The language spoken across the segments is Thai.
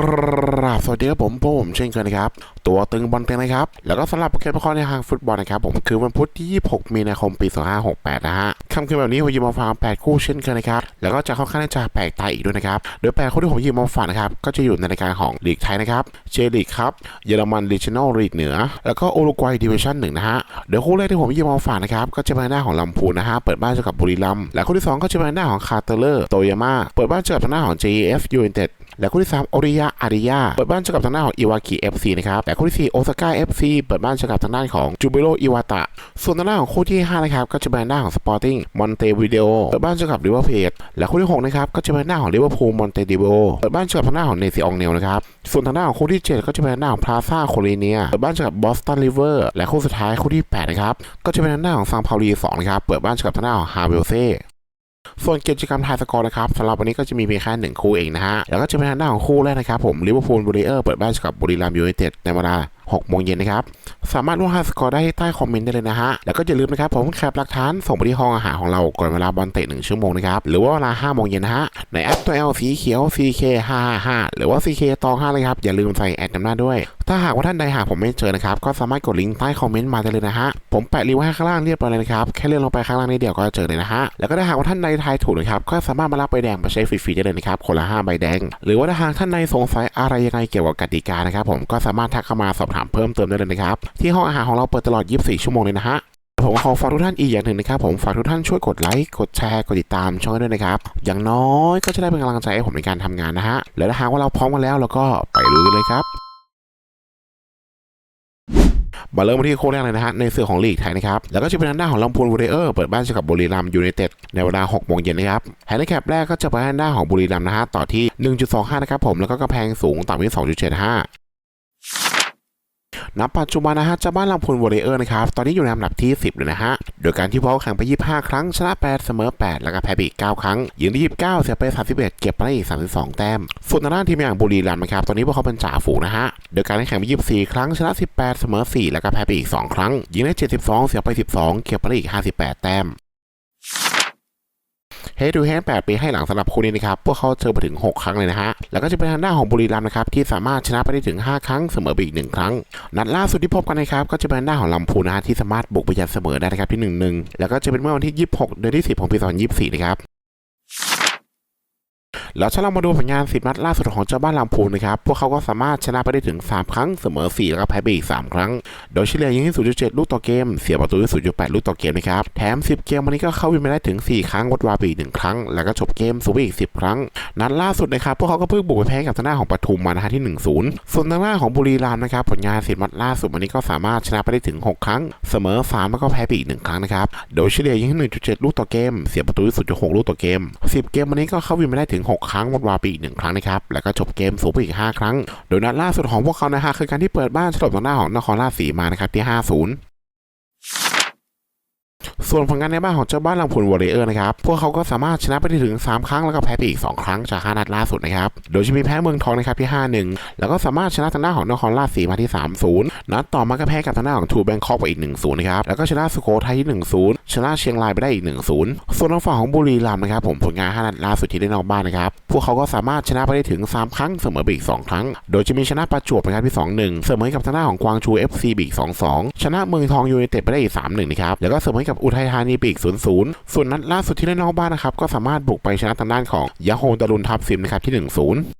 กราบสวัสดีครับผมพวกผมเช่นเคยนะครับ ตัวตึงบอลเต็งนะครับ แล้วก็สำหรับโปรแกรมละครในทางฟุตบอลนะครับผมคือวันพุธที่ 26 มีนาคมปี 2568 นะฮะคำคืนแบบนี้ผมหยิบมาฟัง 8 คู่เช่นเคยนะครับ แล้วก็จะค่อนข้างจะแปลกตาอีกด้วยนะครับ โดย8คู่ที่ผมหยิบมาฝากนะครับ ก็จะอยู่ในรายการของลีกไทยนะครับเจลีกครับเยอรมันลีจิโนลลีกเหนือ แล้วก็โอุรุกวัยดิวิชั่นหนึ่งนะฮะเดี๋ยวคู่แรกที่ผมหยิบมาฝากนะครับก็จะเป็นหน้าของลำพูนนะฮะเปิดบ้านเจอกับบุรีรัมย์และคู่ที่สองก็จะเป็นหน้าของคาร์เตอร์โตยาม่าเปิดบ้านเจอกับหน้าของ JF United และคู่ที่3โอริยะอาริยาเปิดบ้านเจอกับทางด้านของอิวากิเอฟซีนะครับและคู่ที่4โอซาก้าเอฟซีเปิดบ้านเจอกับทางด้านของจูบิโรอิวาตะส่วนทางด้านของคู่ที่ 5 นะครับ ก็จะเป็นหน้าของสปอร์ติ้งมอนเตวิเดโอเปิดบ้านเจอกับริเวอร์เพจและคู่ที่6นะครับก็จะเป็นหน้าของลิเวอร์พูลมอนเตดิโอเปิดบ้านเจอกับทางด้านของเนซิอองเนลนะครับส่วนทางด้านของคู่ที่ 7 ก็จะเป็นหน้าของพลาซ่าโคลิเนียเปิดบ้านเจอกับบอสตันริเวอร์และคู่สุดท้ายคู่ที่8นะครับก็จะเป็นทางด้านของซังพาลี2นะครับเปิดบ้านเจอกับทางด้านของฮาเวลเซ่ ส่วนกิจกรรมทายสกอร์นะครับสำหรับวันนี้ก็จะมีเพียงแค่หนึ่งคู่เองนะฮะ แล้วก็จะเป็นทางด้านของคู่แรกนะครับผมลิเวอร์พูลบูรีเออร์เปิดบ้านกับบุรีรัมย์ยูไนเต็ดในเวลา6โมงเย็นนะครับ สามารถร่วมทายสกอร์ได้ใต้คอมเมนต์ได้เลยนะฮะ แล้วก็อย่าลืมนะครับ ผมแคปหลักฐานส่งไปที่ห้องอาหารของเราก่อนเวลาบอลเตะ 1 ชั่วโมงนะครับ หรือว่าเวลา5โมงเย็นนะฮะ ในแอปตัว L สีเขียว CK555 หรือว่า CK ตอง5เลยครับ อย่าลืมใส่แอดนำหน้าด้วย ถ้าหากว่าท่านใดหาผมไม่เจอนะครับ ก็สามารถกดลิงก์ใต้คอมเมนต์มาได้เลยนะฮะ ผมแปะลิงก์ไว้ข้างล่างเรียบร้อยเลยนะครับ แค่เลื่อนลงไปข้างล่างนิดเดียวก็จะเจอเลยนะฮะ แล้วก็ถ้าหากว่าท่านใดทายถูกนะครับ ก็สามารถมารับใบแดงไปใช้ฟรีๆได้เลยนะครับ คนละ 5 ใบแดง หรือว่าถ้าหากท่านใดสงสัยอะไรยังไงเกี่ยวกับกติกานะครับ ผมก็สามารถทักเข้ามาสอบถามเพิ่มเติมได้เลยนะครับ ที่ห้องอาหารของเราเปิดตลอด 24 ชั่วโมงเลยนะฮะผมขอฝากทุกท่านอีกอย่างหนึ่งนะครับผมฝากทุกท่านช่วยกดไลค์กดแชร์กดติดตามช่องด้วยนะครับ อย่างน้อยก็จะได้เป็นกำลังใจให้ผมในการทำงานนะฮะแล้วถ้าหากว่าเราพร้อมกันแล้วเราก็ไปลุยกันเลยครับ มาเริ่มที่คู่แรกเลยนะฮะในสื่อของลีกไทยนะครับแล้วก็จะเป็นทางด้านของลำพูนบูเรเออร์เปิดบ้านเจอกับบุรีรัมย์ยูไนเต็ดในเวลา6โมงเย็นนะครับแฮนด์แคปแรกก็จะไปทางด้านของบุรีรัมนะฮะต่อที่ 1.25 นะครับผมแล้วก็กระแพงสูงต่ำที่2.75 ณปัจจุบันนะฮะเจ้าบ้านลำพูนวอริเออร์นะครับตอนนี้อยู่ในอันดับที่ 10เลยนะฮะโดยการที่พวกเขาแข่งไป 25 ครั้งชนะ8เสมอ 8 แล้วก็แพ้ไปอีก9ครั้งยิงได้29 เสียไป 31 เก็บไปอีก 32 แต้มส่วนทางด้านทีมอย่างบุรีรัมย์นะครับตอนนี้พวกเขาเป็นจ่าฝูงนะฮะโดยการแข่งไป 24 ครั้งชนะ 18 เสมอ 4 แล้วก็แพ้ไปอีก 2 ครั้งยิงได้ 72 เสียไป 12 เก็บไปได้อีก 58 แต้ม เฮดูแฮน8ปีให้หลังสำหรับคู่นี้นะครับ พวกเขาเจอไปถึง 6 ครั้งเลยนะฮะ แล้วก็จะเป็นทางด้านของบุรีรัมย์นะครับ ที่สามารถชนะไปได้ถึง 5 ครั้งเสมอไปอีก 1 ครั้ง นัดล่าสุดที่พบกันนะครับ ก็จะเป็นทางด้านของลำพูนนะฮะที่สามารถบุกไปยันเสมอได้นะครับที่ 1-1 แล้วก็จะเป็นเมื่อวันที่ 26 เดือนที่ 10 ของปี 2024 นะครับ แล้วถ้าเรามาดูผลงานสิบนัดล่าสุดของเจ้าบ้านลำพูนนะครับ พวกเขาก็สามารถชนะไปได้ถึง 3 ครั้งเสมอ 4 แล้วก็แพ้ไปอีก 3 ครั้ง โดยเฉลี่ยยิงที่0.7 ลูกต่อเกม เสียประตูที่0.8 ลูกต่อเกมนะครับ แถม 10 เกมวันนี้ก็เข้าวินมาได้ถึง 4 ครั้งงดวาไปอีก1ครั้ง แล้วก็จบเกมสูงอีก 10 ครั้ง นัดล่าสุดนะครับ พวกเขาก็เพิ่งบุกไปแพ้กับทางด้านของปทุมมานะฮะที่ 1-0 ส่วนทางด้านของบุรีรัมย์นะครับ ผลงานสิบนัดล่าสุดวันนี้ก็สามารถชนะไปได้ถึง 6 ครั้ง เสมอ 3 แล้วก็แพ้ไปอีก 1 ครั้งนะครับ โดยเฉลี่ยยิงที่1.7 ลูกต่อเกม เสียประตูที่0.6 ลูกต่อเกม 10 เกมวันนี้ก็เข้าวินมาได้ถึง 6ครั้งงดวาปีอีก 1 ครั้งนะครับ แล้วก็จบเกมสูงไปอีก 5 ครั้ง โดยนัดล่าสุดของพวกเขานะฮะคือการที่เปิดบ้านฉลบทางหน้าของนครราชสีมานะครับที่ 5-0 ส่วนผลงานในบ้านของเจ้าบ้านลำพูนวอริเออร์นะครับ พวกเขาก็สามารถชนะไปได้ถึง 3 ครั้งแล้วก็แพ้ไปอีก 2 ครั้งจาก 5 นัดล่าสุดนะครับ โดยจะมีแพ้เมืองทองนะครับที่ 5-1 แล้วก็สามารถชนะทางด้านของนครราชสีมาที่ 3-0 นัดต่อมาก็แพ้กับทางด้านของทูแบงคอกไปอีก 1-0 นะครับ แล้วก็ชนะสุโขทัยที่ 1-0 ชนะเชียงรายไปได้อีก 1-0 ส่วนทางฝั่งของบุรีรัมย์นะครับผมผลงาน 5 นัดล่าสุดที่ได้นอกบ้านนะครับ พวกเขาก็สามารถชนะไปได้ถึง 3 ครั้งเสมอไปอีก 2 ครั้ง โดยจะมีชนะประจวบนะครับที่ 2-1 เสมอกับทางด้านของกวางชู FC ไปอีก2-2 ชนะเมืองทองยูไนเต็ดไปได้อีก 3-1 นะครับ แล้วก็เสมอกับอุทัยธานีไปอีก 0-0 ส่วนนัดล่าสุดที่เล่นอกบ้านนะครับก็สามารถบุกไปชนะทางด้านของยาโฮดารุนทับซิมนะครับที่ 1-0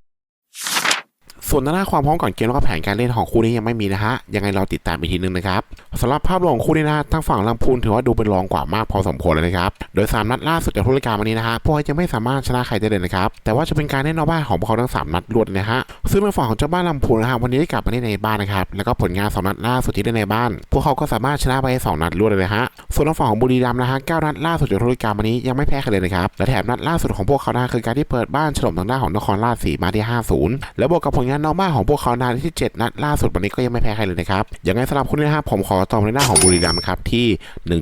ส่วนด้าความพร้อมก่อนเกมแล้วก็แผนการเล่นของคู่นี้ยังไม่มีนะฮะ ยังไงเราติดตามอีกทีนึงนะครับสำหรับภาพรวมของคู่นี้นะฮะทางฝั่งลำพูนถือว่าดูเป็นรองกว่ามากพอสมควรเลยนะครับ โดย3นัดล่าสุดจากทุรายการวันนี้นะฮะพวกเขายังไม่สามารถชนะใครได้เลยนะครับ แต่ว่าจะเป็นการเล่นนอกบ้านของพวกเขาทั้ง 3 นัดรวดนะฮะ ซึ่งทางฝั่งของเจ้าบ้านลำพูนนะฮะวันนี้ได้กลับมาเล่นในบ้านนะครับ แล้วก็ผลงานสองนัดล่าสุดที่ได้ในบ้าน พวกเขาก็สามารถชนะไปสองนัดรวดเลยนะฮะ ส่วนทางฝั่งของบุรีรัมย์นะฮะเก้านัดล่าสุดจากทุรายการวันนี้ยังไม่แพ้ใครเลยนะครับ และแถมนัดล่าสุดของพวกเขานะคือการที่เปิดบ้านฉลองทางด้านของนครราชสีมาที่ 5-0 แล้วบวกกับผลงานนอกบ้าของพวกเขานาที่ 7 นัดล่าสุดวันนี้ก็ยังไม่แพ้ใครเลยนะครับยังไงสำหรับคุณนะครับผมขอตอบในหน้าของบุรีรัมย์นะครับที่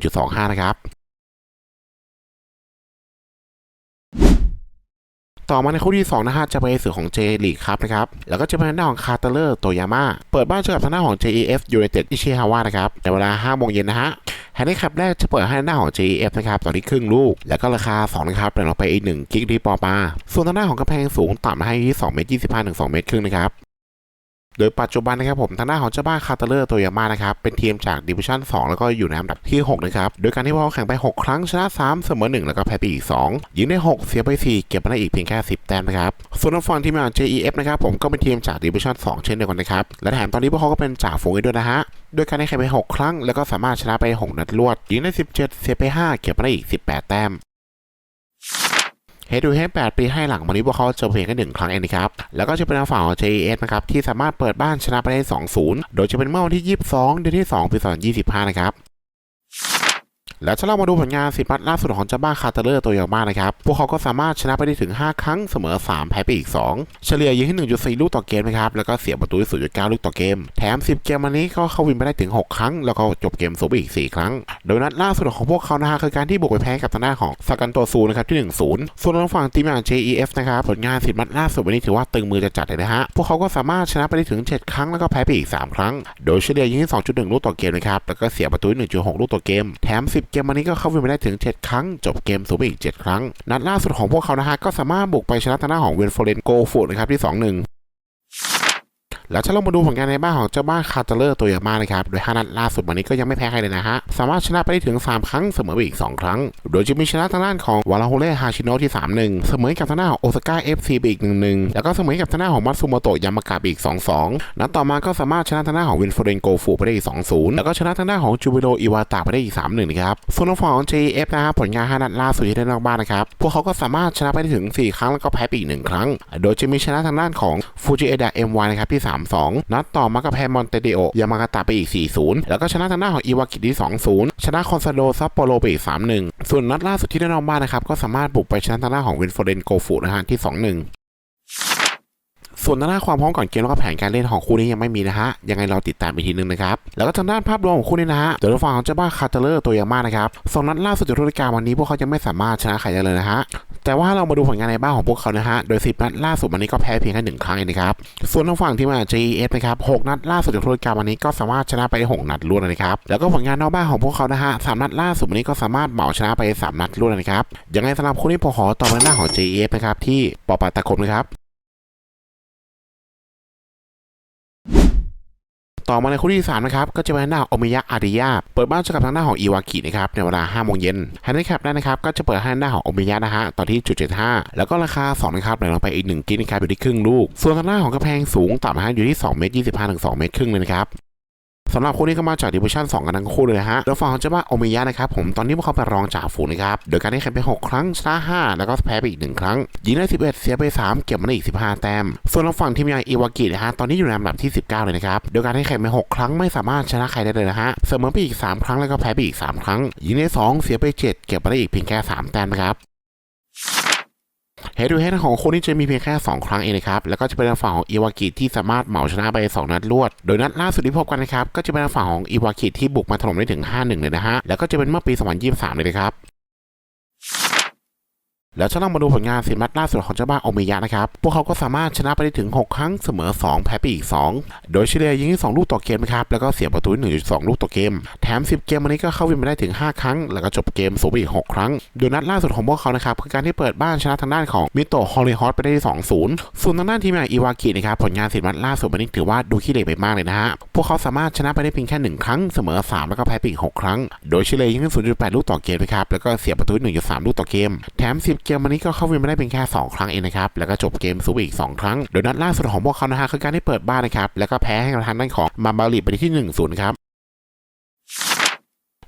1.25 นะครับ ต่อมาในคู่ที่2นะฮะจะไป็นสื่อของ J League ครับนะครับแล้วก็จะเป็นหน้าของคาร์เตอร์โตยาม่าเปิดบ้านเจอกับทางด้าของ JEF United อิชิฮาวะนะครับในเวลา5โมงเย็นนะฮะแฮนดี้แคปแรกจะเปิดให้หน้าของ JF นะครับตอนนี้ครึ่งลูก แล้วก็ราคา2นะครับแบ่งออกไปอีก1กิกที่ปอปาส่วนทางหน้าของกระแพงสูงต่ำให้ที่2เมตร25ถึง2เมตรครึ่งนะครับ โดยปัจจุบันนะครับผมทางด้านของเจ้าบ้านคาร์เตเลอร์โตยาม่านะครับเป็นทีมจากดิวิชั่น 2 แล้วก็อยู่ในอันดับที่ 6 นะครับ โดยการที่พวกเขาแข่งไป 6 ครั้งชนะ 3 เสมอ 1 แล้วก็แพ้ไปอีก 2 ยิงได้ 6 เสียไป 4 เก็บมาได้อีกเพียงแค่ 10 แต้มนะครับ ส่วนทางฝั่งทีมอย่าง JEF นะครับผมก็เป็นทีมจากดิวิชั่น 2 เช่นเดียวกันนะครับ และแถมตอนนี้พวกเขาก็เป็นจ่าฝูงอีกด้วยนะฮะโดยการได้แข่งไป 6 ครั้ง แล้วก็สามารถชนะไป 6 นัดรวดยิงได้ 17 เสียไป 5 เก็บมาได้อีก 18 แต้ม เฮดูเฮ8ปีให้หลังวันนี้พวกเขาเจอเพียงแค่หนึ่งครั้งเองนะครับ แล้วก็จะเป็นฝั่งของ JES นะครับ ที่สามารถเปิดบ้านชนะไปได้ 2-0 โดยจะเป็นเมื่อวันที่ 22 เดือนที่ 2 ปี 2025 นะครับ แล้วถ้าเรามาดูผลงานสิบนัดล่าสุดของเจ้าบ้านคาร์เตอร์ตัวยามานะครับ พวกเขาก็สามารถชนะไปได้ถึง 5 ครั้งเสมอ 3 แพ้ไปอีก 2 เฉลี่ยยิงที่1.4 ลูกต่อเกมนะครับ แล้วก็เสียประตูที่0.9 ลูกต่อเกม แถม 10 เกมวันนี้ก็เข้าวินไปได้ถึง 6 ครั้ง แล้วก็จบเกมสูบอีก 4 ครั้ง โดยนัดล่าสุดของพวกเขานะฮะคือการที่บุกไปแพ้กับทางด้านของสกันโตซูนะครับที่ 1-0 ส่วนทางฝั่งทีมอย่าง JEF นะครับผลงานสิบนัดล่าสุดวันนี้ถือว่าตึงมือจะจัดเลยนะฮะ พวกเขาก็สามารถชนะไปได้ถึง 7 ครั้งแล้วก็แพ้ไปอีก 3 ครั้ง โดยเฉลี่ยยิงที่2.1 ลูกต่อเกมนะครับ แล้วก็เสียประตู 1.6 ลูกต่อเกม แถม 10เกมวันนี้ก็เข้าวินไปได้ถึง 7 ครั้ง จบเกมสูบไปอีก 7 ครั้ง นัดล่าสุดของพวกเขานะฮะก็สามารถบุกไปชนะทางด้านของเวนโฟเรนโกฟูดนะครับที่ 2-1 แล้วถ้าเรามาดูผลงานในบ้านของเจ้าบ้านคาร์เตเลอร์ตัวยามานะครับ โดย5นัดล่าสุดวันนี้ก็ยังไม่แพ้ใครเลยนะฮะ สามารถชนะไปได้ถึง 3 ครั้งเสมอไปอีก 2 ครั้ง โดยจะมีชนะทางด้านของวาราโฮเล่ฮาชิโนะที่ 3-1 เสมอกับทางด้านของโอซาก้าเอฟซีไปอีก 1-1 แล้วก็เสมอกับทางด้านของมัตสึโมโตะยามากะไปอีก 2-2 นัดต่อมาก็สามารถชนะทางด้านของวินโฟเรนโกฟูไปได้อีก 2-0 แล้วก็ชนะทางด้านของจูบิโรอิวาตะไปได้อีก 3-1 นะครับ ส่วนฝั่งของ JF นะครับผลงาน5นัดล่าสุดที่ได้นอกบ้านนะครับ พวกเขาก็สามารถชนะไปได้ถึง 4 ครั้งแล้วก็แพ้ไปอีก1ครั้ง โดยจะมีชนะทางด้านของฟูจิเอดะเอ็มวนะครับที่3-2 นัดต่อมาก็แพ้มอนเตเดโอยามากาตะไปอีก 4-0 แล้วก็ชนะทางด้านของอิวากิที่ 2-0 ชนะคอนซาโดซัปโปโรไปอีก 3-1 ส่วนนัดล่าสุดที่ได้นอกบ้านนะครับก็สามารถบุกไปชนะทางด้านของวินโฟเดนโกฟูนะฮะที่ 2-1 ส่วนทางด้านความพร้อมก่อนเกมแล้วก็แผนการเล่นของคู่นี้ยังไม่มีนะฮะยังไงเราติดตามอีกทีนึงนะครับแล้วก็ทางด้านภาพรวมของคู่นี้นะฮะเดี๋ยวเราฟังของเจ้าบ้าคาร์เตเลอร์ตัวยามานะครับสองนัดล่าสุดจากฤดูกาลวันนี้พวกเขายังไม่สามารถชนะใครได้เลยนะฮะแต่ว่าเรามาดูผลงานในบ้านของพวกเขานะฮะโดย 10 นัดล่าสุดวันนี้ก็แพ้เพียงแค่หนึ่งครั้งเองนะครับส่วนทางฝั่งที่มา JEF นะครับ6นัดล่าสุดจากฤดูกาลวันนี้ก็สามารถชนะไปได้6นัดรวดเลยนะครับแล้วก็ผลงานนอกบ้านของพวกเขานะฮะสามนัดล่าสุดวันนี้ก็สามารถเหมาชนะไปสามนัดรวดนะครับยังไงสำหรับคู่นี้ผมขอต่อมาหน้าของ JEF นะครับที่ปอปาตะคมนะครับ ต่อมาในคู่ที่3นะครับก็จะเป็นหน้าโอมิยะอาริยาเปิดบ้านเจอกับทางหน้าของอิวากินะครับในเวลา5โมงเย็นไฮนดี้แคปได้นะครับก็จะเปิดให้หน้าของโอมิยะนะฮะต่อที่จุดเจ็ดห้าแล้วก็ราคา2นะครับไหลลงไปอีก1กินนะครับอยู่ที่ครึ่งลูก ส่วนทางหน้าของกระแพงสูงต่ำนะฮะอยู่ที่2เมตร25ถึง2เมตรครึ่งเลยนะครับ สำหรับคู่นี้ก็มาจากดิวิชั่น2กันทั้งคู่เลยนะฮะแล้วฝั่งของเจ้าบ้าโอมิยะนะครับผมตอนนี้พวกเขาเป็นรองจ่าฝูงนะครับโดยการได้แข่งไป6ครั้งชนะ5แล้วก็แพ้ไปอีก 1 ครั้งยิงได้ 11 เสียไป 3 เก็บมาได้อีก 15 แต้ม ส่วนทางฝั่งทีมอย่างอิวากินะฮะตอนนี้อยู่ในอันดับที่ 19 เลยนะครับโดยการได้แข่งไป6ครั้งไม่สามารถชนะใครได้เลยนะฮะเสมอไปอีก 3 ครั้งแล้วก็แพ้ไปอีก 3 ครั้งยิงได้ 2 เสียไป 7 เก็บมาได้อีกเพียงแค่ 3 แต้มนะครับ เฮดูเฮดของคนนี้จะมีเพียงแค่ 2 ครั้งเองนะครับ แล้วก็จะเป็นทางฝั่งของอิวากิที่สามารถเหมาชนะไป 2 นัดรวด โดยนัดล่าสุดที่พบกันนะครับ ก็จะเป็นทางฝั่งของอิวากิที่บุกมาถล่มได้ถึง 5-1 เลยนะฮะ แล้วก็จะเป็นเมื่อปี 2023 เลยนะครับ แล้วถ้าเรามาดูผลงานสินัดล่าสุดของเจ้าบ้านโอเมยะนะครับ พวกเขาก็สามารถชนะไปได้ถึง 6 ครั้งเสมอ 2 แพ้ไปอีก 2 โดยเฉลี่ยยิงที่2ลูกต่อเกมนะครับ แล้วก็เสียประตู 1.2 ลูกต่อเกม แถม 10 เกมวันนี้ก็เข้าวินมาได้ถึง 5 ครั้ง แล้วก็จบเกมสูงไปอีก 6 ครั้ง โดยนัดล่าสุดของพวกเขานะครับคือการที่เปิดบ้านชนะทางด้านของมิโตะฮอลลีฮอตไปได้ 2-0 ส่วนทางด้านทีมอย่างอิวากินะครับผลงานสินัดล่าสุดวันนี้ถือว่าดูขี้เหร่ไปมากเลยนะฮะ พวกเขาสามารถชนะไปได้เพียงแค่ 1 ครั้งเสมอ 3 แล้วก็แพ้ไปอีก 6 ครั้ง โดยเฉลี่ยยิงที่0.8 ลูกต่อเกมนะครับ แล้วก็เสียประตู 1.3 ลูกต่อเกม แถม 10เกมวันนี้ก็เข้าวินไม่ได้เพียงแค่ 2 ครั้งเองนะครับ แล้วก็จบเกมซูบอีก 2 ครั้ง โดยนัดล่าสุดของพวกเขานะฮะคือการได้เปิดบ้านนะครับ แล้วก็แพ้ให้กับทางด้านของมาบาลิไปที่1-0ครับ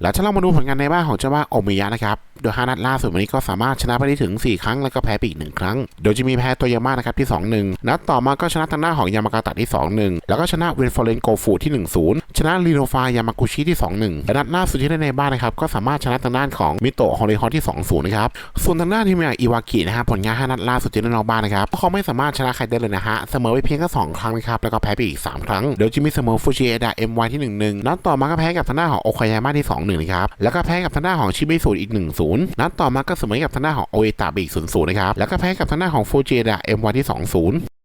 แล้วถ้าเรามาดูผลงานในบ้านของเจ้าบ้าโอเมยะนะครับ โดย5นัดล่าสุดวันนี้ก็สามารถชนะไปได้ถึง 4 ครั้ง แล้วก็แพ้ไปอีก 1 ครั้ง โดยจะมีแพ้โตยาม่านะครับที่ 2-1 นัดต่อมาก็ชนะทางหน้าของยามากาตะที่ 2-1 แล้วก็ชนะเวนฟอร์เรนโกฟูที่ 1-0 ชนะลีโนฟายามากุชิที่ 2-1 และนัดล่าสุดที่ได้ในบ้านนะครับก็สามารถชนะทางด้านของมิโตะฮอริฮอที่ 2-0 นะครับ ส่วนทางด้านทีมอย่างอิวากินะฮะผลงาน5นัดล่าสุดที่ได้นอกบ้านนะครับเขาไม่สามารถชนะใครได้เลยนะฮะเสมอไปเพียงแค่2ครั้งนะครับแล้วก็แพ้ไปอีก 3 ครั้งโดยจะมีเสมอฟูจิเอดะเอ็มวที่1-1นัดต่อมาก็แพ้กับทางด้านของโอคายาม่าที่2-1นะครับแล้วก็แพ้กับทางด้านของชิมิสุอีก1-0นัดต่อมาก็เสมอกับทางด้านของโอเอตาไปอีก0ูนย์นะครับแล้วก็แพ้กับทางด้านของฟูจิเอดะเอ็มวที่2-0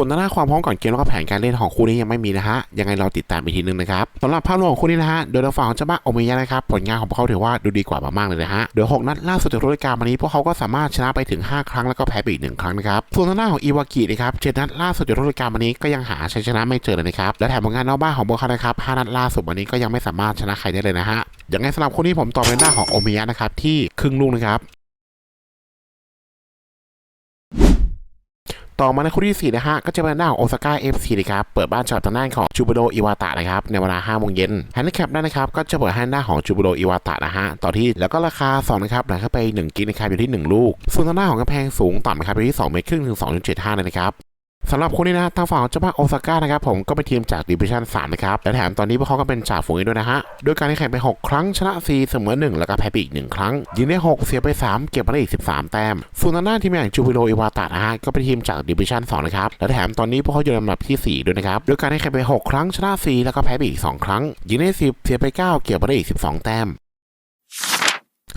ส่วนหน้าความพร้อมก่อนเกมแล้วก็แผนการเล่นของคู่นี้ยังไม่มีนะฮะยังไงเราติดตามอีกทีนึงนะครับสำหรับภาพรวมของคู่นี้นะฮะโดยทางฝั่งของเจ้าบ้าโอเมยะนะครับผลงานของพวกเขาถือว่าดูดีกว่ามากๆเลยนะฮะโดย6นัดล่าสุดจากฤดูกาลวันนี้พวกเขาก็สามารถชนะไปถึง 5 ครั้งแล้วก็แพ้ไปอีก1ครั้งนะครับส่วนทางด้าของอิวากินะครับเจ็ดนัดล่าสุดจากฤดูกาลวันนี้ก็ยังหาชัยชนะไม่เจอเลยนะครับและแถมผลงานนอกบ้านของพวกเขานะครับห้านัดล่าสุดวันนี้ก็ยังไม่สามารถชนะใครได้เลยนะฮะยังไงสำหรับคู่นี้ผมตอบเป็นหน้าของโอเมยะนะครับที่ครึ่งลูกนะครับ ต่อมาในคู่ที่4นะฮะก็จะเป็นหน้าของโอซาก้าเอฟซีนะครับเปิดบ้านเจอทางด้านของจูบโดอิวาตะนะครับในเวลา5โมงเย็นแฮนด์แคปได้นะครับก็จะเปิดให้หน้าของจูบโดอิวาตะนะฮะต่อที่แล้วก็ราคา2นะครับไหลเข้าไป1กิกนะครับอยู่ที่ 1 ลูก ส่วนทางหน้าของกำแพงสูงต่ำนะครับอยู่ที่2เมตรครึ่งถึง2.75เลยนะครับ สำหรับคู่นี้นะทางฝั่งเจ้าบ้านโอซาก้านะครับผมก็เป็นทีมจากดิวิชั่น3นะครับและแถมตอนนี้พวกเขาก็เป็นจ่าฝูงด้วยนะฮะโดยการที่แข่งไป 6 ครั้งชนะ 4 เสมอ 1 แล้วก็แพ้ไปอีก 1 ครั้ง ยิงได้ 6 เสียไป 3 เก็บมาได้อีก 13 แต้มส่วนทางด้านทีมอย่างจูบิโรอิวาตะนะฮะก็เป็นทีมจากดิวิชั่น2นะครับและแถมตอนนี้พวกเขาอยู่ในลำดับที่ 4 ด้วยนะครับโดยการที่แข่งไป 6 ครั้งชนะ 4 แล้วก็แพ้ไปอีก 2 ครั้งยิงได้ 10 เสียไป 9 เก็บมาได้อีก 12 แต้ม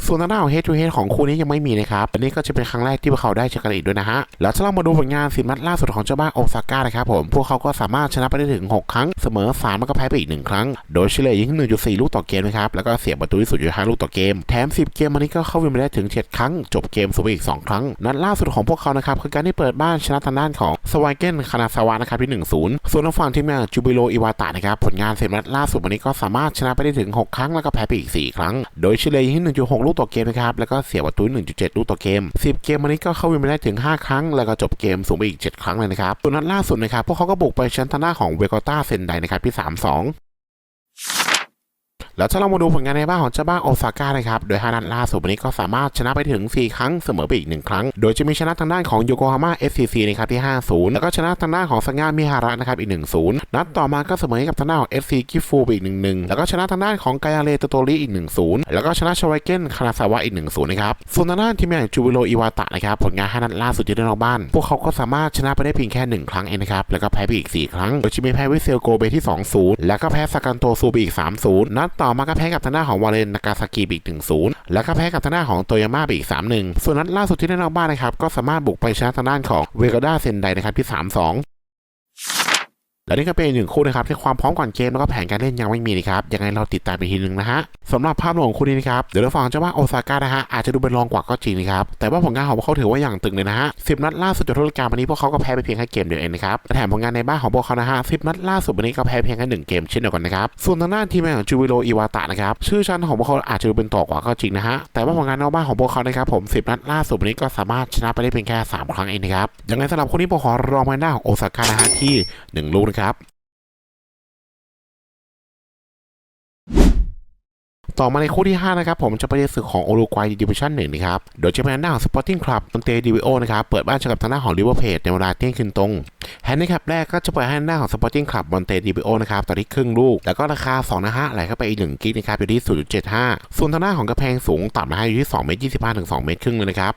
ส่วนทางด้านของ Head to Head ของคู่นี้ยังไม่มีนะครับ อันนี้ก็จะเป็นครั้งแรกที่พวกเขาได้เจอกันอีกด้วยนะฮะ แล้วถ้าเรามาดูผลงานสิบนัดล่าสุดของเจ้าบ้านโอซาก้านะครับผม พวกเขาก็สามารถชนะไปได้ถึง 6 ครั้ง เสมอ3แล้วก็แพ้ไปอีก 1 ครั้ง โดยเฉลี่ยยิง 1.4 ลูกต่อเกมนะครับ แล้วก็เสียประตูที่สุดอยู่5ลูกต่อเกม แถม 10 เกมมันนี้ก็เข้าวินไปได้ถึง 7 ครั้ง จบเกมสูงไปอีก 2 ครั้ง นัดล่าสุดของพวกเขานะครับคือการที่เปิดบ้านชนะทางด้านของสวายเกนคานาซาวะนะครับที่1-0 ส่วนทางฝั่งทีมงานจูบิโรอิวาตะนะครับผลงานสิบนัดล่าสุดวันนี้ก็สามารถชนะไปได้ถึง 6 ครั้งแล้วก็แพ้ไปอีก 4 ครั้ง โดยเฉลี่ยยิง 1.6ลูกต่อเกมนะครับ แล้วก็เสียประตู 1.7 ลูกต่อเกม 10 เกมวันนี้ก็เข้าวินไปได้ถึง 5 ครั้ง แล้วก็จบเกมสูงไปอีก 7 ครั้งเลยนะครับส่วนนัดล่าสุดนะครับ พวกเขาก็บุกไปชนะทางด้าของเวกอต้าเซนไดนะครับที่ 3-2 แล้วถ้าเรามาดูผลงานในบ้านของเจ้าบ้านโอซาก้านะครับ โดยฮานัดล่าสุดวันนี้ก็สามารถชนะไปถึง 4 ครั้งเสมอไปอีก 1 ครั้ง โดยจะมีชนะทางด้านของโยโกฮาม่า FCC นะครับที่ 5-0 แล้วก็ชนะทางด้านของสังงามิฮาระนะครับอีก 1-0 นัดต่อมาก็เสมอให้กับทางด้านของ FC กิฟูไปอีก 1-1 แล้วก็ชนะทางด้านของกายาเลตโตริอีก 1-0 แล้วก็ชนะชวายเกนคานาซาวะอีก 1-0 นะครับ ส่วนทางด้านทีมอย่างจูบิโรอิวาตะนะครับผลงานฮานัดล่าสุดที่ได้นอกบ้าน พวกเขาก็สามารถชนะไปได้เพียงแค่ 1 ครั้งเองนะครับแล้วก็แพ้ไปอีก 4 ครั้ง โดยจะมีแพ้วิเซลโกเบที่ 2-0 แล้วก็แพ้สกันโตซูไปอีก 3-0 นัดต่อมาก็แพ้กับทางด้านของวาเลนนากาซากิไปอีก1-0แล้วก็แพ้กับทางด้านของโตยาม่าไปอีก 3-1 ส่วนนัดล่าสุดที่ได้นอกบ้านนะครับก็สามารถบุกไปชนะทางด้านของเวกาดาเซนไดนะครับที่ 3-2 และนี่ก็เป็นหนึ่งคู่นะครับที่ความพร้อมก่อนเกมแล้วก็แผนการเล่นยังไม่มีนะครับยังไงเราติดตามไปทีนึงนะฮะสำหรับภาพรวมของคู่นี้นะครับเดี๋ยวเราฟังจ้าว่าโอซาก้านะฮะอาจจะดูเป็นรองกว่าก็จริงนะครับแต่ว่าผลงานของพวกเขาถือว่าอย่างตึงเลยนะฮะสิบนัดล่าสุดจากฤดูกาลวันนี้พวกเขาก็แพ้ไปเพียงแค่เกมเดียวเองนะครับและแถมผลงานในบ้านของพวกเขานะฮะสิบนัดล่าสุดวันนี้ก็แพ้เพียงแค่หนึ่งเกมเช่นเดียวกันนะครับส่วนทางด้านทีมของจูวิโรอิวาตะนะครับชื่อชั้นของพวกเขาอาจจะดูเป็นต่อกว่าก็จริงนะฮะแต่ว่าผลงานนอกบ้านของพวกเขานะครับผมสิบนัดล่าสุดวันนี้ก็สามารถชนะไปได้เพียงแค่สามครั้งเองนะครับยังไงสำหรับคนนี้ผมขอรองไปหน้าของโอซาก้านะฮะที่หนึ่งลูกนะครับ ต่อมาในคู่ที่ 5 นะครับ ผมจะไปในศึกของโอรุกวัยดิวิชั่นหนึ่งนะครับ โดยจะเป็นหน้าของสปอร์ติ้งคลับมอนเตดิวิโอนะครับ เปิดบ้านเจอกับทางหน้าของริเวอร์เพจในเวลาเที่ยงคืนตรงแฮนด์นะครับแรกก็จะเปิดให้หน้าของสปอร์ติ้งคลับมอนเตดิวิโอนะครับตอนที่ครึ่งลูก แล้วก็ราคา2นะฮะไหลเข้าไปอีก1กิกนะครับอยู่ที่ 0.75 ส่วนทางหน้าของกระแพงสูงต่ำนะฮะอยู่ที่2เมตร25ถึง2เมตรครึ่งเลยนะครับ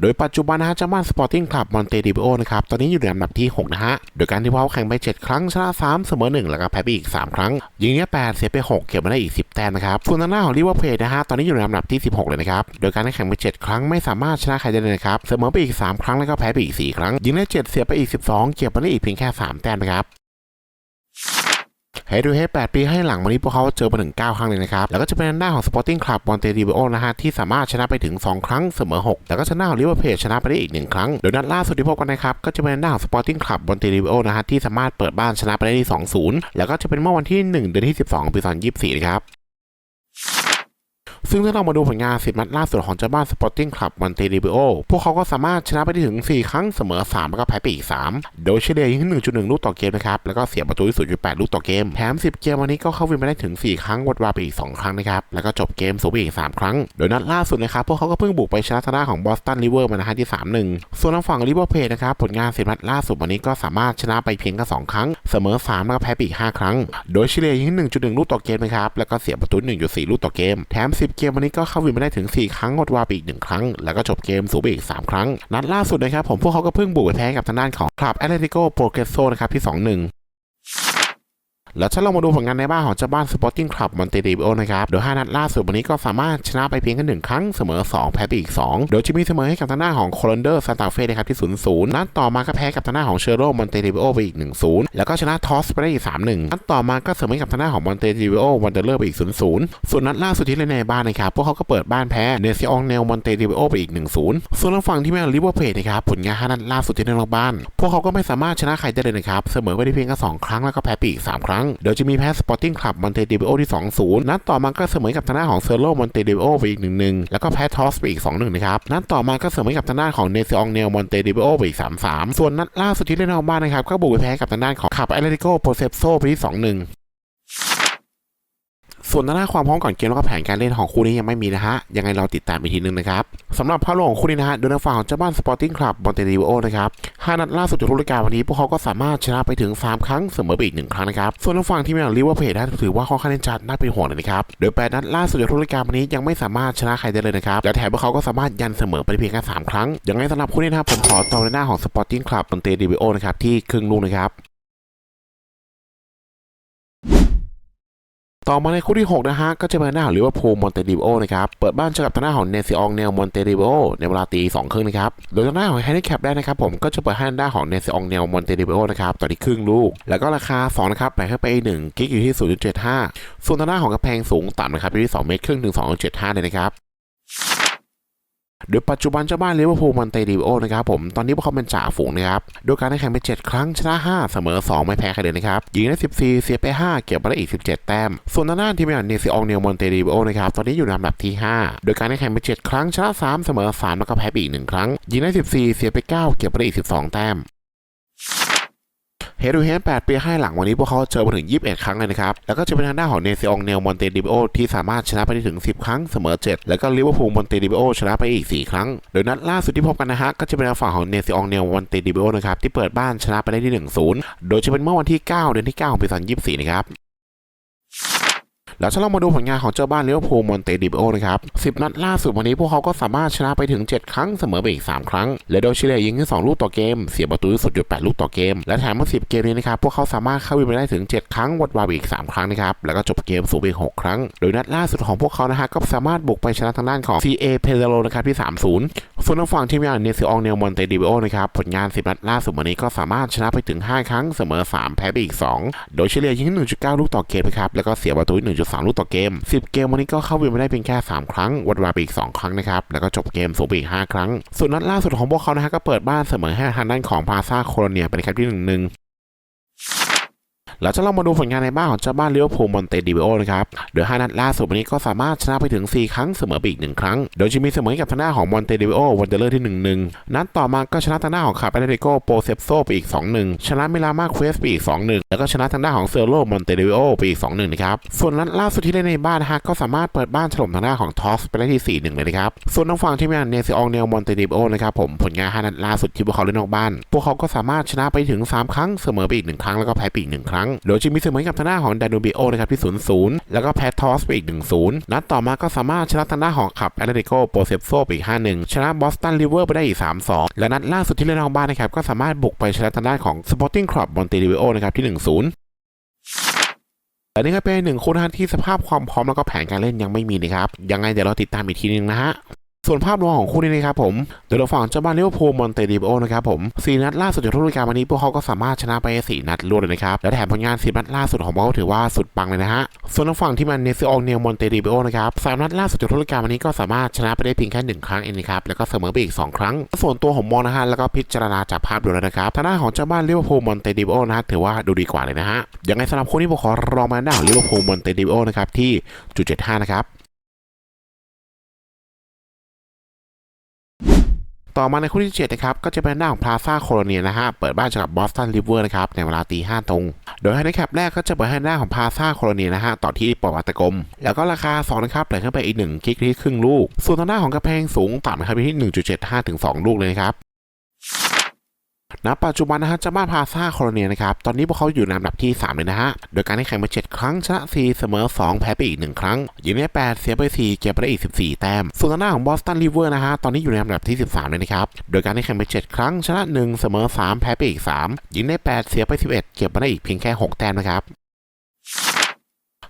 โดยปัจจุบันนะฮะจ้าบ้านสปอร์ติ้งคลับมอนเตดิโอนะครับ ตอนนี้อยู่ในอันดับที่ 6 นะฮะ โดยการที่พวกเขาแข่งไป 7 ครั้ง ชนะ 3 เสมอ 1 แล้วก็แพ้ไปอีก 3 ครั้ง ยิงเนี้ย8เสียไป 6 เก็บมาได้อีก 10 แต้มนะครับส่วนทางหน้าของลิเวอร์เพจนะฮะ ตอนนี้อยู่ในอันดับที่ 16 เลยนะครับ โดยการที่แข่งไป 7 ครั้งไม่สามารถชนะใครได้เลยนะครับ เสมอไปอีก 3 ครั้งแล้วก็แพ้ไปอีก 4 ครั้ง ยิงได้ 7 เสียไปอีก 12 เก็บมาได้อีกเพียงแค่ 3 แต้มนะครับ เฮดูเฮด8ปีให้หลังวันนี้พวกเขาเจอมาถึง 9 ครั้งเลยนะครับ แล้วก็จะเป็นหน้าของสปอร์ติ้งคลับบอนเตดิโอนะฮะที่สามารถชนะไปถึง 2 ครั้งเสมอ 6 แล้วก็ชนะของลิเวอร์เพจชนะไปได้อีก 1 ครั้ง โดยนัดล่าสุดที่พบกันนะครับก็จะเป็นหน้าของสปอร์ติ้งคลับบอนเตดิโอนะฮะที่สามารถเปิดบ้านชนะไปได้ที่2-0 แล้วก็จะเป็นเมื่อวันที่ 1 เดือนที่ 12 ปี 2024 นะครับ ซึ่งถ้าเรามาดูผลงานสิบนัดล่าสุดของเจ้าบ้าน Sporting Club มอนเตดิโอพวกเขาก็สามารถชนะไปได้ถึง 4 ครั้งเสมอ 3 แล้วก็แพ้ไปอีก 3 โดยเฉลี่ยยิงที่1.1 ลูกต่อเกมนะครับ แล้วก็เสียประตูที่0.8 ลูกต่อเกม แถม 10 เกมวันนี้ก็เข้าวินมาได้ถึง 4 ครั้งวดวาไปอีก 2 ครั้งนะครับ แล้วก็จบเกมสูงไปอีก 3 ครั้ง โดยนัดล่าสุดนะครับ พวกเขาก็เพิ่งบุกไปชนะทางด้านของบอสตันริเวอร์มานะฮะที่ 3-1 ส่วนทางฝั่งริเวอร์เพจนะครับ ผลงานสิบนัดล่าสุดวันนี้ก็สามารถชนะไปเพียงแค่2ครั้ง เสมอ 3 แล้วก็แพ้ไปอีก 5 ครั้ง โดยเฉลี่ยยิง1.1 ลูกต่อเกมนะครับ แล้วก็เสียประตู1.4 ลูกต่อเกม แถม 10เกมวันนี้ก็เข้าวินมาได้ถึง 4 ครั้งงดวาไปอีก 1 ครั้ง แล้วก็จบเกมสูบไปอีก 3 ครั้ง นัดล่าสุดนะครับผมพวกเขาก็เพิ่งบุกไปแพ้กับทางด้านของคลับแอตเลติโกโปรเกสโซนะครับที่ 2-1 แล้วถ้าเรามาดูผลงานในบ้านของเจ้าบ้าน Sporting Club Montevideo นะครับโดย5นัดล่าสุดวันนี้ก็สามารถชนะไปเพียงแค่หนึ่งครั้งเสมอ 2 แพ้ไปอีก 2 โดยจะมีเสมอให้กับทางหน้าของโคลันเดอร์ซานตาเฟ่นะครับที่0-0นัดต่อมาก็แพ้กับทางหน้าของเชโรมอนเตเดิโอไปอีก1-0แล้วก็ชนะทอสไปได้อีก3-1นัดต่อมาก็เสมอให้กับทางหน้าของมอนเตเดิโอวันเดอร์ไปอีก0-0ส่วนนัดล่าสุดที่เล่นในบ้านนะครับพวกเขาก็เปิดบ้านแพ้เนซิอองเนลมอนเตเดิโอไปอีก1-0ส่วนทางฝั่งที่แม่ลิเวอร์เพจนะครับผลงาน5นัดล่าสุดที่เล่นนอกบ้าน พวกเขาก็ไม่สามารถชนะใครได้เลยนะครับเสมอไปได้เพียงแค่2ครั้งแล้วก็แพ้ไปอีก3ครั้งเดี๋ยวจะมีแพ้สปอร์ติ้งคลับมอนเตดิโอที่ 2-0 นัดต่อมาก็เสมอกับทางหน้าของเซอร์โลมอนเตดิโอไปอีก 1-1 แล้วก็แพ้ทอสไปอีก 2-1 นะครับ นัดต่อมาก็เสมอกับทางด้านของเนซิอองเนลมอนเตดิโอไปอีก 3-3 ส่วนนัดล่าสุดที่เล่นออกบ้านนะครับก็บุกไปแพ้กับทางด้านของขับแอตเลติโกโปรเซปโซไปที่ 2-1 ส่วนหน้าความพร้อมก่อนเกมแล้วก็แผนการเล่นของคู่นี้ยังไม่มีนะฮะ ยังไงเราติดตามอีกทีนึงนะครับสำหรับภาพรวมของคู่นี้นะฮะโดยทางฝั่งของเจ้าบ้านสปอร์ติ้งคลับบอนเตดิโอนะครับห้านัดล่าสุดจากทุกรการวันนี้พวกเขาก็สามารถชนะไปถึง 3 ครั้งเสมอไปอีกหนึ่งครั้งนะครับ ส่วนทางฝั่งที่มีลิเวอร์เพจนะถือว่าค่อนข้างเล่นจัดน่าเป็นห่วงเลยนะครับ โดยแปดนัดล่าสุดจากทุกรการวันนี้ยังไม่สามารถชนะใครได้เลยนะครับ และแถมพวกเขาก็สามารถยันเสมอไปเพียงแค่สามครั้งยังไงสำหรับคู่นี้นะผมขอต่อในหน้าของสปอร์ติ้งคลับบอนเตดิโอนะครับที่ครึ่งลูกนะครับ ต่อมาในคู่ที่ 6 นะฮะ ก็จะเป็นหน้าของลิเวอร์พูลมอนเตดิโอนะครับ เปิดบ้านเจอกับทางหน้าของเนซิอองเนลมอนเตดิโอในเวลาตีสองครึ่งนะครับ โดยทางหน้าของแฮนด์แคปได้นะครับผมก็จะเปิดให้ทางหน้าของเนซิอองเนลมอนเตดิโอนะครับต่อที่ครึ่งลูก แล้วก็ราคา 2 นะครับแบ่งให้ไป 1 กิกอยู่ที่ 0.75 ส่วนทางหน้าของกระแพงสูงต่ำนะครับอยู่ที่ 2 เมตรครึ่งถึง 2.75 เลยนะครับ โดยปัจจุบันเจ้าบ้านลิเวอร์พูลมอนเตดิโอนะครับผมตอนนี้พวกเขาเป็นจ่าฝูงนะครับโดยการได้แข่งไป 7 ครั้งชนะ 5 เสมอ 2 ไม่แพ้ใครเลยนะครับยิงได้ 14 เสียไป 5 เก็บไปได้อีก 17 แต้ม ส่วนทางด้านทีมอย่างเนซิอองเนลมอนเตดิโอนะครับตอนนี้อยู่ในอันดับที่ 5 โดยการได้แข่งไป 7 ครั้งชนะ 3 เสมอ 3 แล้วก็แพ้ไปอีก 1 ครั้งยิงได้ 14 เสียไป 9 เก็บไปได้อีก 12 แต้ม เฮดูเฮน8ปีให้หลังวันนี้พวกเขาเจอมาถึง 21 ครั้งเลยนะครับ แล้วก็จะเป็นทางด้านของเนซิองเนลมอนเตดิโอที่สามารถชนะไปได้ถึง 10 ครั้งเสมอ 7 แล้วก็ลิเวอร์พูลมอนเตดิโอชนะไปอีก 4 ครั้ง โดยนัดล่าสุดที่พบกันนะฮะก็จะเป็นฝั่งของเนซิองเนลมอนเตดิโอนะครับที่เปิดบ้านชนะไปได้ที่ 1-0 โดยจะเป็นเมื่อวันที่ 9 เดือนที่ 9 ของปี 2024 นะครับ แล้วถ้าเรามาดูผลงานของเจ้าบ้านลิเวอร์พูมอนเตดิบโอนะครับ10นัดล่าสุดวันนี้พวกเขาก็สามารถชนะไปถึง 7 ครั้งเสมอไปอีก 3 ครั้ง และโดยเฉลี่ยยิงแค่2ลูกต่อเกม เสียประตูที่สุดอยู่8ลูกต่อเกม และแถมเมื่อ10 เกมนี้นะครับ พวกเขาสามารถเข้าวินไปได้ถึง 7 ครั้งวัดวาไปอีก 3 ครั้งนะครับ แล้วก็จบเกมสูงไปอีก 6 ครั้ง โดยนัดล่าสุดของพวกเขานะฮะก็สามารถบุกไปชนะทางด้านของ CA p e d r o นะครับที่ 3-0 ส่วนทางฝั่งทีมอย่างเนซิอองเนลมอนเตดิบโอนะครับผลงาน 10 นัดล่าสุดวันนี้ก็สามารถชนะไปถึง 5 ครั้งเสมอ 3 แพ้ไปอีก 2 โดยเฉลี่ยยิง1.9 ลูกต่อเกมนะครับแล้วก็เสียประตู1.3 ลูกต่อเกม 10 เกมวันนี้ก็เข้าวินไม่ได้เพียงแค่ 3 ครั้งวัดวาไปอีก 2 ครั้งนะครับ แล้วก็จบเกมสูงไปอีก 5 ครั้ง ส่วนนัดล่าสุดของพวกเขานะฮะก็เปิดบ้านเสมอให้ทางด้านของพาซาโคโลเนียเป็นครับที่1 1 แล้วจะเรามาดูผลงานในบ้านของเจ้าบ้านเลิเวพูมอนเตดิโอนะครับโดย5นัดล่าสุดวันนี้ก็สามารถชนะไปถึง 4 ครั้งเสมอไปอีก1ครั้ง โดยจะมีเสมอกับทางหน้าของมอนเตดิโอวันเดอร์ที่ 1-1 นัดต่อมาก็ชนะทางหน้าของคาเปเนติโกโปเซปโซไปอีก 2-1 ชนะมิลามาเควสไปอีก 2-1 แล้วก็ชนะทางด้าของเซอร์โลมอนเตดิโอไปอีก 2-1 นะครับส่วนนัดล่าสุดที่เล่นในบ้านฮะก็สามารถเปิดบ้านถล่มทางหน้าของทอสไปได้ที่ 4-1 เลยนะครับส่วนทางฝั่งที่มีเนซิอองเนลมอนเตดิโอนะครับผมผลงาน5นัดล่าสุดที่พวกเขาเล่นนอกบ้าน พวกเขาก็สามารถชนะไปถึง 3 ครั้งเสมอไปอีก1ครั้งแล้วก็แพ้ไปอีก1ครั้งโดยจะมีเสมอกับทางหน้าของดานูบิโอนะครับที่ 0-0 แล้วก็แพ้ทอสไปอีก 1-0 นัดต่อมาก็สามารถชนะทางหน้าของขับแอตเลติโกโปรเซปโซไปอีก 5-1 ชนะบอสตันริเวอร์ไปได้อีก 3-2 และนัดล่าสุดที่เล่นนอกบ้านนะครับก็สามารถบุกไปชนะทางด้านของสปอร์ติ้งคลับบอนเตดิโอนะครับที่ 1-0และนี่ก็เป็นหนึ่งคู่นะที่สภาพความพร้อมแล้วก็แผนการเล่นยังไม่มีนะครับ ยังไงเดี๋ยวเราติดตามอีกทีนึงนะฮะ ส่วนภาพรวมของคู่นี้นะครับผมโดยเราฝั่งเจ้าบ้านลิเวอร์พูลมอนเตดิโอนะครับผมสี่นัดล่าสุดจากทุกรายการวันนี้พวกเขาก็สามารถชนะไปสี่นัดรวดเลยนะครับและแถมผลงานสิบนัดล่าสุดของพวกเขาถือว่าสุดปังเลยนะฮะส่วนทางฝั่งที่มันเนซิอองเนลมอนเตดิโอนะครับสามนัดล่าสุดจากทุกรายการวันนี้ก็สามารถชนะไปได้เพียงแค่หนึ่งครั้งเองนะครับแล้วก็เสมอไปอีกสองครั้ง ส่วนตัวผมมองนะฮะแล้วก็พิจารณาจากภาพดูแล้วนะครับทางด้านของเจ้าบ้านลิเวอร์พูลมอนเตดิโอนะฮะถือว่าดูดีกว่าเลยนะฮะยังไงสำหรับคู่นี้ผมขอรองมาด้านของลิเวอร์พูลมอนเตดิโอนะครับที่จุดเจ็ดห้านะครับ ต่อมาในคู่ที่7นะครับก็จะเป็นหน้าของพลาซ่าโคโลเนียนะฮะเปิดบ้านเจอกับบอสตันริเวอร์นะครับในเวลาตีห้าตรง โดยให้ในแคปแรกก็จะเปิดให้หน้าของพลาซ่าโคโลเนียนะฮะต่อที่ปอวัตกรมแล้วก็ราคา2นะครับเปิดขึ้นไปอีก 1 คลิกที่ครึ่งลูก ส่วนทางหน้าของกระแพงสูงต่ำนะครับไปที่ 1.75 ถึง 2 ลูกเลยนะครับ ณปัจจุบันนะฮะเจ้าบ้านพาซาโคโลเนียนะครับ ตอนนี้พวกเขาอยู่ในอันดับที่ 3 เลยนะฮะ โดยการให้แข่งมา 7 ครั้ง ชนะ 4 เสมอ 2 แพ้ไปอีก 1 ครั้งยิงได้8เสียไป 4 เก็บไปได้อีก 14 แต้ม ส่วนหน้าของบอสตันริเวอร์นะฮะ ตอนนี้อยู่ในอันดับที่ 13 เลยนะครับ โดยการให้แข่งไป7ครั้ง ชนะ 1 เสมอ 3 แพ้ไปอีก 3ยิงได้8เสียไป 11 เก็บมาได้อีกเพียงแค่ 6 แต้มนะครับ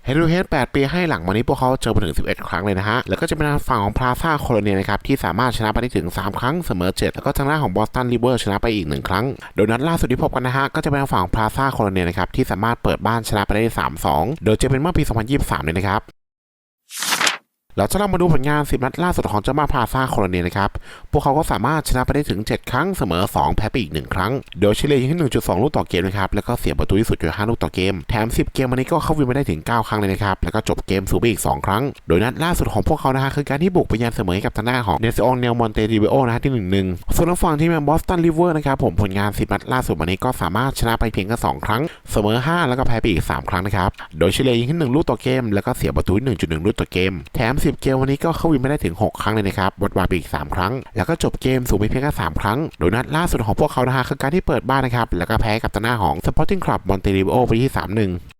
เฮดูเฮด8ปีให้หลังวันนี้พวกเขาเจอมาถึง 11 ครั้งเลยนะฮะ แล้วก็จะเป็นทางฝั่งของพลาซ่าโคลเนียนะครับที่สามารถชนะไปได้ถึง 3 ครั้งเสมอ 7 แล้วก็ทางด้านของบอสตันริเวอร์ชนะไปอีก 1 ครั้ง โดยนัดล่าสุดที่พบกันนะฮะก็จะเป็นทางฝั่งพลาซ่าโคลเนียนะครับที่สามารถเปิดบ้านชนะไปได้ 3-2 โดยจะเป็นเมื่อปี 2023เลยนะครับ เราจะเรามาดูผลงาน 10 นัดล่าสุดของเจ้าบ้าพาซาโคลเนียนะครับ พวกเขาก็สามารถชนะไปได้ถึง 7 ครั้งเสมอ 2 แพ้ไปอีก 1 ครั้ง โดยเฉลี่ยอยู่ที่1.2 ลูกต่อเกมนะครับ แล้วก็เสียประตูที่สุดอยู่5ลูกต่อเกม แถม 10 เกมวันนี้ก็เข้าวินมาได้ถึง 9 ครั้งเลยนะครับ แล้วก็จบเกมสูงไปอีก 2 ครั้ง โดยนัดล่าสุดของพวกเขานะฮะคือการที่บุกไปยันเสมอให้กับทางด้าของเนซิออนเนลมอนเตดิเบโอนะฮะที่1-1ส่วนทางฝั่งที่แมนบอสตันริเวอร์นะครับผมผลงาน 10 นัดล่าสุดวันนี้ก็สามารถชนะไปเพียงแค่2ครั้ง เสมอ 5 แล้วก็แพ้ไปอีก 3 ครั้งนะครับ โดยเฉลี่ยยิงที่1ลูกต่อเกม แล้วก็เสียประตูที่1.1 ลูกต่อเกม แถม10 เกมวันนี้ก็เข้าวินไม่ได้ถึง 6 ครั้งเลยนะครับวัดวาไปอีก 3 ครั้ง แล้วก็จบเกมสูงไปเพียงแค่ 3 ครั้ง โดยนัดล่าสุดของพวกเขานะฮะคือการที่เปิดบ้านนะครับ แล้วก็แพ้กับตาหน้าของ Sporting Club Montevideo ไปที่ 3-1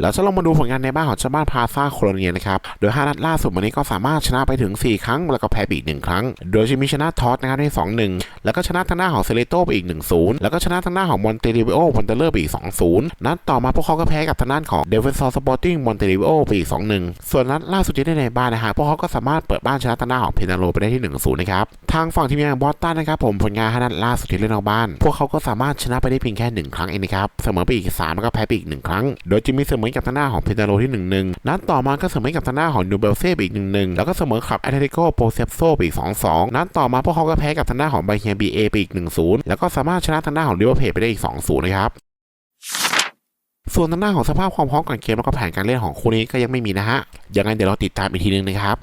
แล้วจะลองมาดูผลงานในบ้านของเจ้าบ้านพาซาโคลเนียนะครับ โดย 5 นัดล่าสุดวันนี้ก็สามารถชนะไปถึง 4 ครั้ง แล้วก็แพ้ไปอีก 1 ครั้ง โดยจะมีชนะทอสนะครับได้2-1 แล้วก็ชนะทางหน้าของเซเลโตไปอีก 1-0 แล้วก็ชนะทางหน้าของมอนเตริโอมอนเตเลอร์ไปอีก 2-0 นัดต่อมาพวกเขาก็แพ้กับทางด้านของเดวิสซอร์สปอร์ติ้งมอนเตริโอไปอีก 2-1 ส่วนนัดล่าสุดที่ได้ในบ้านนะฮะพวกเขาก็สามารถเปิดบ้านชนะทางหน้าของเพนาโลไปได้ที่ 1-0 นะครับ ทางฝั่งทีมงานบอสตันนะครับผมผลงาน5นัดล่าสุดที่เล่นนอกบ้าน พวกเขาก็สามารถชนะไปได้เพียงแค่หนึ่งครั้งเองนะครับเสมอไปอีกสามแล้วก็แพ้ไปอีกหนึ่งครั้ง โดยจะมีเสมอกับทางหน้าของเพนาโรที่1 1นัดต่อมาก็เสมอกับทางหน้าของนูเบลเซ่อีก1 1แล้วก็เสมอกับแอตเลติโกโปเซปโซไปอีก2 2นัดต่อมาพวกเขาก็แพ้กับทางหน้าของไบเฮียบีเอไปอีก1 0 แล้วก็สามารถชนะทางหน้าของลิเวอร์พูลไปได้อีก2 0นะครับส่วนทางด้าของสภาพความพร้อมก่อนเกมแล้วก็แผนการเล่นของคู่นี้ก็ยังไม่มีนะฮะยังไงเดี๋ยวเราติดตามอีกทีนึงนะครับ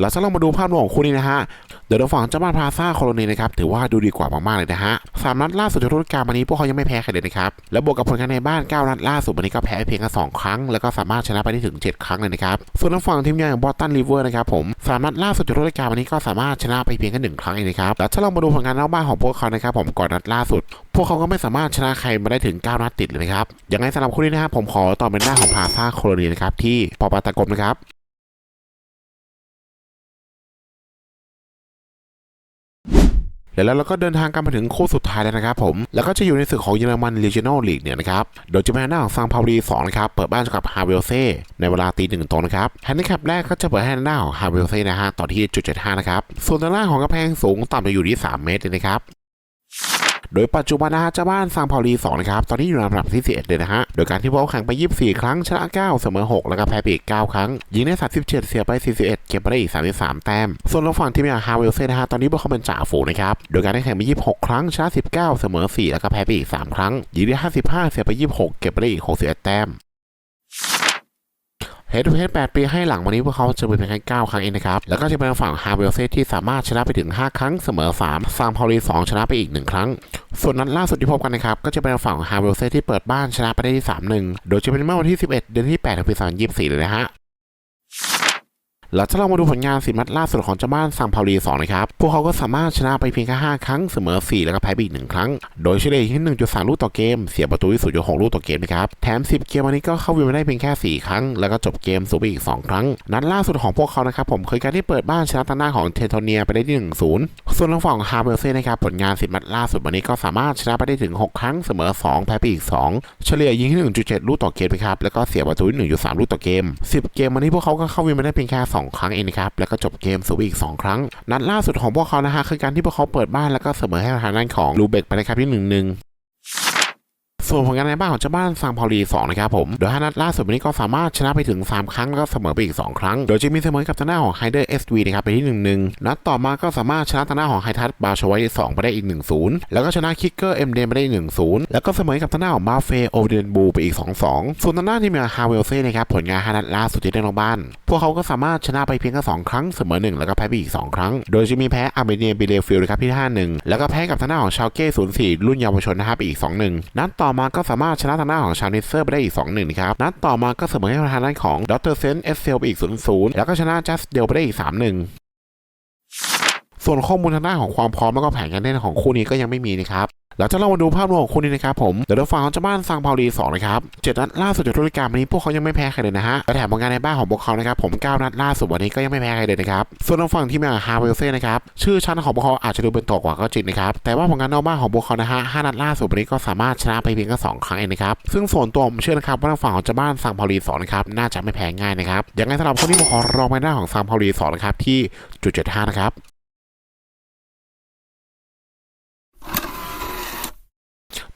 เราจะลองมาดูภาพรวมของคู่นี้นะฮะเดี๋ยวเราฝั่งเจ้าบ้านพาซ่าโคโลนีนะครับถือว่าดูดีกว่ามากๆเลยนะฮะสามนัดล่าสุดในฤดูกาลวันนี้พวกเขายังไม่แพ้ใครเลยนะครับแล้วบวกกับผลงานในบ้าน 9 นัดล่าสุดวันนี้ก็แพ้เพียงแค่2ครั้ง แล้วก็สามารถชนะไปได้ถึง 7 ครั้งเลยนะครับส่วนทางฝั่งทีมงานของบอสตันริเวอร์นะครับผมสามนัดล่าสุดในฤดูกาลวันนี้ก็สามารถชนะไปเพียงแค่หนึ่งครั้งเองนะครับแล้วถ้าเรามาดูผลงานนอกบ้านของพวกเขานะครับผมก่อนนัดล่าสุด พวกเขาก็ไม่สามารถชนะใครมาได้ถึง 9 นัดติดเลยนะครับยังไงสำหรับคู่นี้นะครับผมขอต่อเป็นหน้าของพาซ่าโคโลนีนะครับที่ปอปาตากรมนะครับ แล้วเราก็เดินทางกันมาถึงคู่สุดท้ายแล้วนะครับผม แล้วก็จะอยู่ในศึกของเยอรมัน Regional League เนี่ยนะครับ โดยจะเป็นหน้าของซังพาวลีสองนะครับ เปิดบ้านกับฮาเวลเซ่ในเวลาตีหนึ่งตรงนะครับแฮนดิแคปแรกก็จะเปิดให้หน้าของฮาเวลเซ่นะฮะต่อที่จุดเจ็ดห้านะครับ ส่วนด้านล่างของกระแพงสูงต่ำจะอยู่ที่ 3 เมตรเลยนะครับ โดยปัจจุบันนะฮะเจ้าบ้านซางพาลี2นะครับตอนนี้อยู่ในอันดับที่11เลยนะฮะโดยการที่พวกเขาแข่งไป 24 ครั้งชนะ9เสมอ 6 แล้วก็แพ้ไปอีก 9 ครั้ง ยิงได้ 37 เสียไป 41 เก็บไปได้อีก 33 แต้ม ส่วนทางฝั่งทีมอย่างฮาเวลเซ่นะฮะตอนนี้พวกเขาเป็นจ่าฝูงนะครับโดยการได้แข่งไป 26 ครั้งชนะ19 เสมอ 4 แล้วก็แพ้ไปอีก 3 ครั้งยิงได้ 55 เสียไป 26 เก็บไปได้อีก 61 แต้ม เฮดทูเฮด8ปีให้หลังวันนี้พวกเขาจะเป็นเพียงแค่9ครั้งเองนะครับ แล้วก็จะเป็นฝั่งฮาร์เวลเซที่สามารถชนะไปถึง 5 ครั้งเสมอ3ซามพอลี2ชนะไปอีก 1 ครั้ง ส่วนนัดล่าสุดที่พบกันนะครับ ก็จะเป็นฝั่งฮาร์เวลเซที่เปิดบ้านชนะไปได้ที่3-1 โดยจะเป็นเมื่อวันที่ 11 เดือนที่8ปี2024เลยนะฮะ แล้วถ้าเรามาดูผลงานสิบนัดล่าสุดของเจ้าบ้านซังพาลี2นะครับ พวกเขาก็สามารถชนะไปเพียงแค่5ครั้งเสมอ 4 แล้วก็แพ้ไปอีก1ครั้ง โดยเฉลี่ยที่1.3 ลูกต่อเกม เสียประตูที่สุดอยู่6ลูกต่อเกมนะครับ แถม 10 เกมวันนี้ก็เข้าวินมาได้เพียงแค่ 4 ครั้ง แล้วก็จบเกมสูงไปอีก 2 ครั้ง นัดล่าสุดของพวกเขานะครับผมเคยการที่เปิดบ้านชนะตาน้าของเทโทเนียไปได้ที่1-0 ส่วนทางฝั่งฮาร์เบลเซ่นะครับผลงานสิบนัดล่าสุดวันนี้ก็สามารถชนะไปได้ถึง 6 ครั้งเสมอ 2 แพ้ไปอีก 2 เฉลี่ยยิงที่1.7 ลูกต่อเกมนะครับแล้วก็เสียประตูที่1.3 ลูกต่อเกม 10 เกมวันนี้พวกเขาก็เข้าวินมาได้เพียงแค่2ครั้งเองนะครับ แล้วก็จบเกมสูงอีก 2 ครั้ง นัดล่าสุดของพวกเขานะฮะคือการที่พวกเขาเปิดบ้านแล้วก็เสมอให้ทางด้านของลูเบกไปนะครับที่1-1 ส่วนผลงานในบ้านของเจ้าบ้านซังพาวลี2นะครับผม โดย5นัดล่าสุดวันนี้ก็สามารถชนะไปถึง 3 ครั้งแล้วก็เสมอไปอีก 2 ครั้ง โดยจะมีเสมอกับทางหน้าของไฮเดอร์เอสวีนะครับไปที่ 1-1 นัดต่อมาก็สามารถชนะทางหน้าของไฮทัสบาชไว้2ไปได้อีก 1-0 แล้วก็ชนะคิกเกอร์เอ็มเดนไปได้1-0 แล้วก็เสมอกับทางหน้าของมาเฟโอเดนบูไปอีก 2-2 ส่วนทางหน้าที่มีฮาเวลเซ่นะครับผลงาน5นัดล่าสุดที่ได้ในบ้าน พวกเขาก็สามารถชนะไปเพียงแค่2ครั้งเสมอ 1 แล้วก็แพ้ไปอีก 2 ครั้ง โดยจะมีแพ้อาร์เมเนียบิเลฟิลนะครับที่5-1 แล้วก็แพ้กับทางหน้าของชาวเก้04รุ่นเยาวชนนะครับไปอีก 2-1นัดต่อมาก็สามารถชนะทางหน้าของชานิเซอร์ไปได้อีก 2-1นะครับนัดต่อมาก็เสมอให้ทางด้านของดรเซนเอสเซลไปอีก 0-0 แล้วก็ชนะจัสเดลไปได้อีก 3-1 ส่วนข้อมูลทางด้านของความพร้อมแล้วก็แผนการเล่นของคู่นี้ก็ยังไม่มีนะครับหลังจากเรามาดูภาพรวมของคู่นี้นะครับผมเดี๋ยวเราฟังของเจ้าบ้านซังเปาลี2นะครับเจ็ดนัดล่าสุดจากฤดูกาลนี้พวกเขายังไม่แพ้ใครเลยนะฮะและแถมผลงานในบ้านของพวกเขานะครับผมเก้านัดล่าสุดวันนี้ก็ยังไม่แพ้ใครเลยนะครับส่วนทางฝั่งที่มาฮาเวลเซ่นะครับชื่อชั้นของพวกเขาอาจจะดูเป็นตัวกว่าก็จริงนะครับแต่ว่าผลงานนอกบ้านของพวกเขานะฮะห้านัดล่าสุดวันนี้ก็สามารถชนะไปเพียงแค่สองครั้งเองนะครับซึ่งส่วนตัวผมเชื่อนะครับว่าทางฝั่งของเจ้าบ้านซังเปาลี2นะครับน่าจะไม่แพ้ง่ายนะครับยังไงสำหรับคนที่ผมขอรองไปหน้าของซังเปาลี2นะครับที่จุดเจ็ดห้านะครับ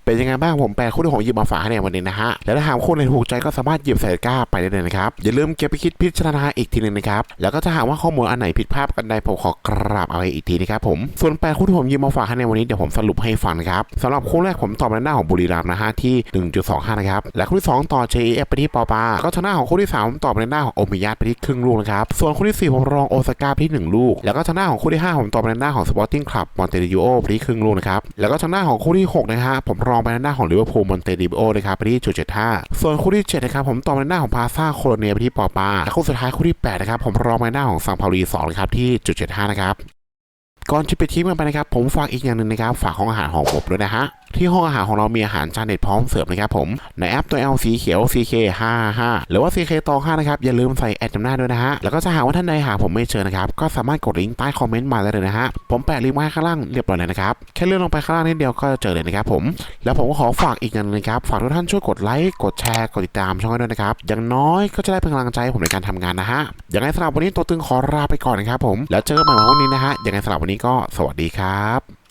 เป็นยังไงบ้างผมแปลคู่ที่ผมหยิบมาฝากให้ในวันนี้นะฮะแล้วถ้าหากคู่ไหนถูกใจก็สามารถหยิบใส่ก้าไปได้เลยนะครับอย่าลืมเก็บไปคิดพิจารณาอีกทีหนึงนะครับแล้วก็ถ้าหากว่าข้อมูลอันไหนผิดพลาดกันใดผมขอกราบเอาไว้อีกทีนะครับผมส่วนแปลคู่ที่ผมหยิบมาฝากให้ในวันนี้เดี๋ยวผมสรุปให้ฟังนะครับสำหรับคู่แรกผมตอบในหน้าของบุรีรัมย์นะฮะที่ 1.25 นะครับและคู่ที่สองต่อ JF ไปที่ปอปาก็ทางหน้าของคู่ที่สามผมตอบในหน้าของโอมิยาตไปที่ครึ่งลูกนะครับส่วนคู่ที่สี่ผมรองโอซาก้าไปที่หนึ่งลูก แล้วก็ทางหน้าของคู่ที่ห้าผมตอบในหน้าของสปอร์ติ้งคลับมอนเตดิโอไปที่ครึ่งลูกนะครับแล้วก็ทางหน้าของคู่ที่หกนะฮะผมรองไปนหน้าของลิเวอร์พูลมอนเตดิโอนะครับไปที่จุดเจ็ดห้าส่วนคู่ที่เจ็ดนะครับผมต่อไปหน้าของพาซาโคโลเนียไปที่ปอปาและคู่สุดท้ายคู่ที่แปดนะครับผมรองไปในหน้าของซังเปาลีสองนะครับที่จุดเจ็ดห้านะครับก่อนจะไปทิ้งกันไปนะครับผมฝากอีกอย่างหนึ่งนะครับฝากห้องอาหารของผมด้วยนะฮะ ที่ห้องอาหารของเรามีอาหารจานเด็ดพร้อมเสิร์ฟนะครับผมในแอปตัว L สีเขียว CK55 หรือว่า CK ตอง5นะครับอย่าลืมใส่แอดจำหน้าด้วยนะฮะแล้วก็ถ้าหากว่าท่านใดหาผมไม่เจอนะครับก็สามารถกดลิงก์ใต้คอมเมนต์มาได้เลยนะฮะผมแปะลิงก์ไว้ข้างล่างเรียบร้อยเลยนะครับแค่เลื่อนลงไปข้างล่างนิดเดียวก็จะเจอเลยนะครับผมแล้วผมก็ขอฝากอีกอย่างหนึงนะครับฝากทุกท่านช่วยกดไลค์กดแชร์กดติดตามช่องด้วยนะครับอย่างน้อยก็จะได้เป็นกำลังใจให้ผมในการทำงานนะฮะอย่างไรสำหรับวันนี้ตัวตึงขอลาไปก่อนนะครับผมแล้วเจอกันใหม่วันนี้นะฮะอย่างไรสำหรับวันนี้ก็สวัสดีครับ